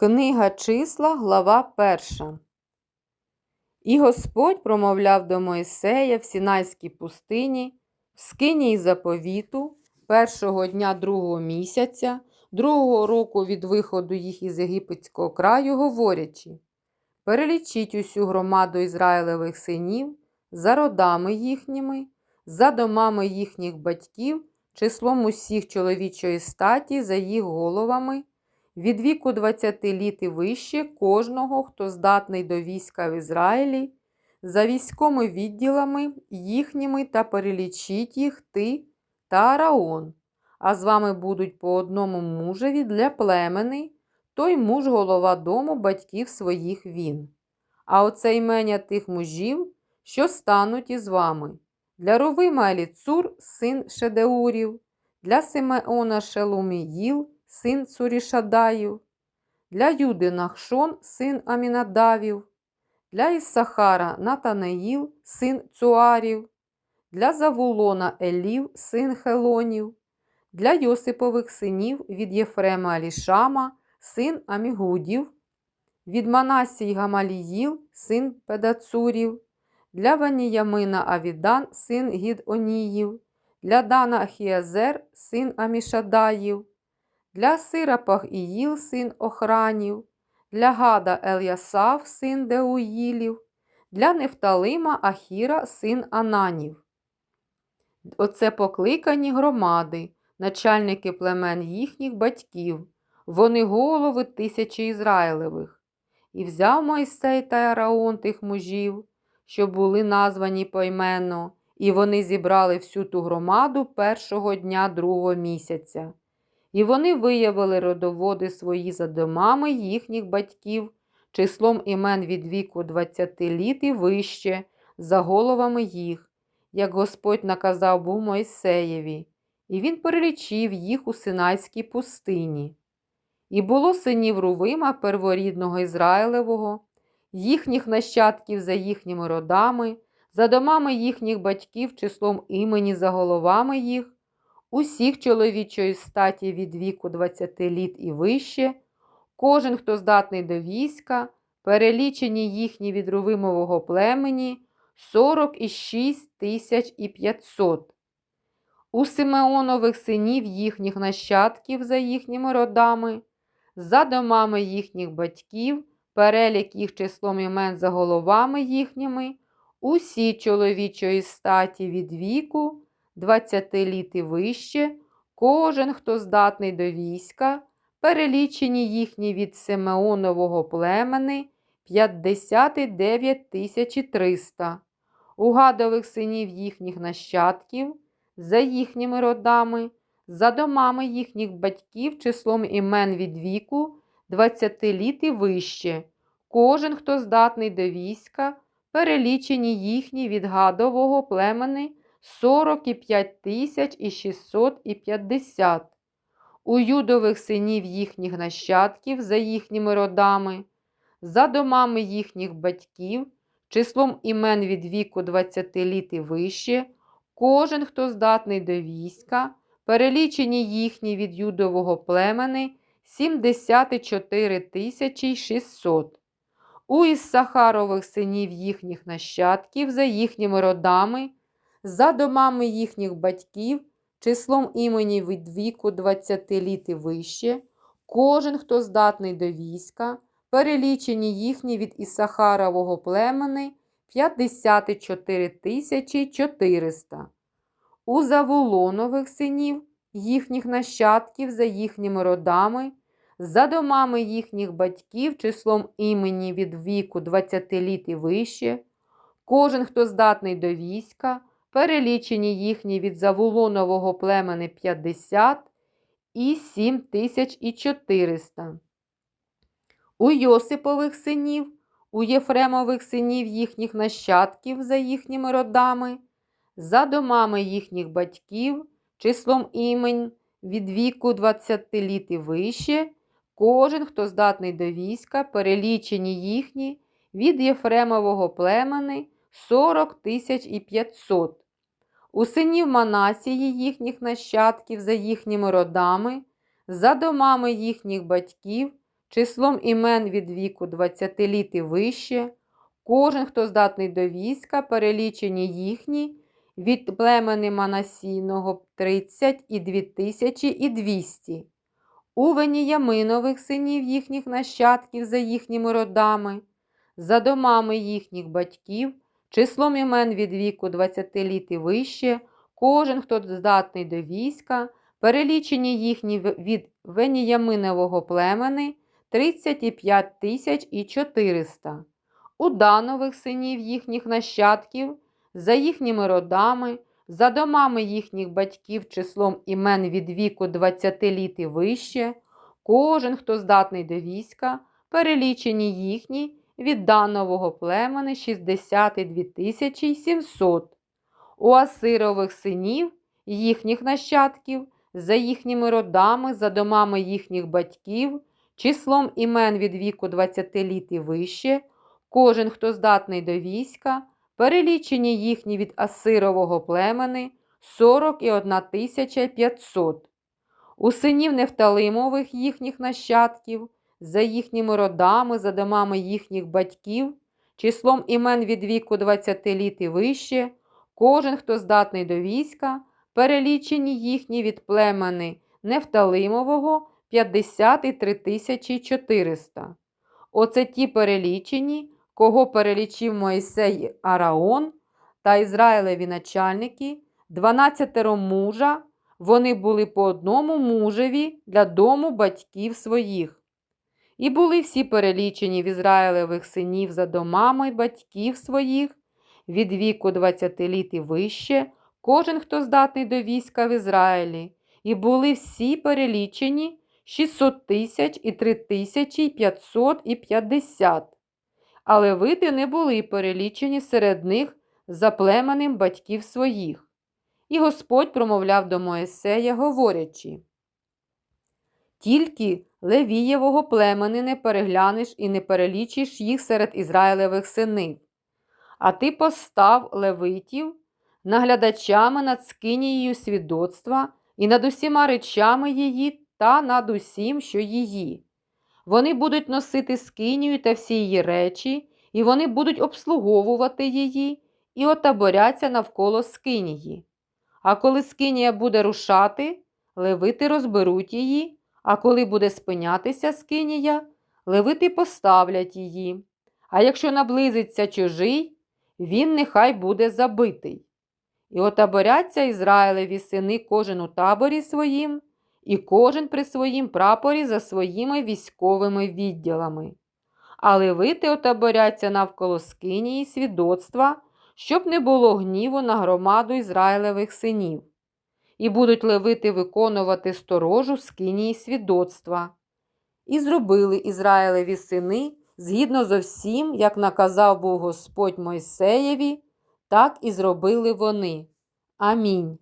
Книга числа, глава 1. І Господь промовляв до Моїсея в Сінайській пустині, в скині й заповіту, першого дня другого місяця, другого року від виходу їх із єгипетського краю, говорячи: Перелічіть усю громаду Ізраїлевих синів за родами їхніми, за домами їхніх батьків, числом усіх чоловічої статі, за їх головами від віку 20 літ і вище кожного, хто здатний до війська в Ізраїлі, за військовими відділами їхніми та перелічіть їх ти та Араон. А з вами будуть по одному мужеві для племени, той муж голова дому батьків своїх він. А оце імення тих мужів, що стануть із вами. Для Рувима Еліцур, син Шедеурів, для Симеона Шелуміїл, син Цурішадаю, для Юди Нахшон, син Амінадавів, для Іссахара Натанеїл, син Цуарів, для Завулона Елів, син Хелонів, для Йосипових синів від Єфрема Алішама, син Амігудів, від Манасій Гамаліїл, син Педацурів, для Ваніямина Авідан, син Гідоніїв, для Дана Ахіазер, син Амішадаїв, для Сира Пахіїл, син Охранів, для Гада Ельясав, син Деуїлів, для Нефталима Ахіра, син Ананів. Оце покликані громади, начальники племен їхніх батьків, вони голови тисячі Ізраїлевих. І взяв Мойсей та Араон тих мужів, що були названі поіменно, і вони зібрали всю ту громаду першого дня другого місяця. І вони виявили родоводи свої за домами їхніх батьків, числом імен від віку 20 літ і вище, за головами їх, як Господь наказав був Мойсеєві, і він перелічив їх у Синайській пустині. І було синів Рувима, перворідного Ізраїлевого, їхніх нащадків за їхніми родами, за домами їхніх батьків, числом імені за головами їх, усіх чоловічої статі від віку 20 літ і вище, кожен, хто здатний до війська, перелічені їхні від Рувимового племені 46 тисяч і 500. У Симеонових синів їхніх нащадків за їхніми родами, за домами їхніх батьків, перелік їх числом імен за головами їхніми, усі чоловічої статі від віку 20 літ і вище, кожен, хто здатний до війська, перелічені їхні від Симеонового племени 59 300. У гадових синів їхніх нащадків, за їхніми родами, за домами їхніх батьків, числом імен від віку 20 літ і вище, кожен, хто здатний до війська, перелічені їхні від гадового племени 45 тисяч і 650. У юдових синів їхніх нащадків за їхніми родами, за домами їхніх батьків, числом імен від віку 20 літ і вище, кожен, хто здатний до війська, перелічені їхні від юдового племени 74 тисячі 600. У Іссахарових синів їхніх нащадків за їхніми родами, за домами їхніх батьків, числом імені від віку 20 літ і вище, кожен, хто здатний до війська, перелічені їхні від Ісахарового племени 54 тисячі 400. У Завулонових синів, їхніх нащадків за їхніми родами, за домами їхніх батьків, числом імені від віку 20 літ і вище, кожен, хто здатний до війська, перелічені їхні від Завулонового племени 50 і 7400. У Йосипових синів, у Єфремових синів їхніх нащадків за їхніми родами, за домами їхніх батьків, числом імень від віку 20 літ і вище, кожен, хто здатний до війська, перелічені їхні від Єфремового племени 40 тисяч і 500. У синів Манасії їхніх нащадків за їхніми родами, за домами їхніх батьків, числом імен від віку 20 літ і вище, кожен, хто здатний до війська, перелічені їхні, від племени Манасійного 30 і 2200. У Веніяминових синів їхніх нащадків за їхніми родами, за домами їхніх батьків, числом імен від віку 20 літ і вище, кожен, хто здатний до війська, перелічені їхні від Веніяминового племени 35 тисяч і 400. У Данових синів їхніх нащадків, за їхніми родами, за домами їхніх батьків числом імен від віку 20 літ і вище, кожен, хто здатний до війська, перелічені їхні від Данового племени 62 тисячі 700. У Асирових синів їхніх нащадків, за їхніми родами, за домами їхніх батьків, числом імен від віку 20 літ і вище, кожен, хто здатний до війська, перелічені їхні від Асирового племени 41 тисяча 500. У синів Нефталимових їхніх нащадків, за їхніми родами, за домами їхніх батьків, числом імен від віку 20 літ і вище, кожен, хто здатний до війська, перелічені їхні від племени Нефталимового 53 тисячі 400. Оце ті перелічені, кого перелічив Моїсей Араон та Ізраїлеві начальники, 12 мужа, вони були по одному мужеві для дому батьків своїх. І були всі перелічені в Ізраїлевих синів за домами батьків своїх, від віку 20 літ і вище, кожен, хто здатний до війська в Ізраїлі, і були всі перелічені 600 тисяч і 3 тисячі 550. Але види не були перелічені серед них за племенем батьків своїх. І Господь промовляв до Моїсея, говорячи, тільки Левієвого племени не переглянеш і не перелічиш їх серед Ізраїлевих синів. А ти постав левитів наглядачами над скинією свідоцтва і над усіма речами її та над усім, що її. Вони будуть носити скинію та всі її речі, і вони будуть обслуговувати її і отаборяться навколо скинії. А коли скинія буде рушати, левити розберуть її, а коли буде спинятися скинія, левити поставлять її. А якщо наблизиться чужий, він нехай буде забитий. І отаборяться Ізраїлеві сини кожен у таборі своїм, і кожен при своїм прапорі за своїми військовими відділами. А левити отаборяться навколо скинії свідоцтва, щоб не було гніву на громаду Ізраїлевих синів. І будуть левити виконувати сторожу скинії свідоцтва. І зробили Ізраїлеві сини згідно зо всім, як наказав був Господь Мойсеєві, так і зробили вони. Амінь.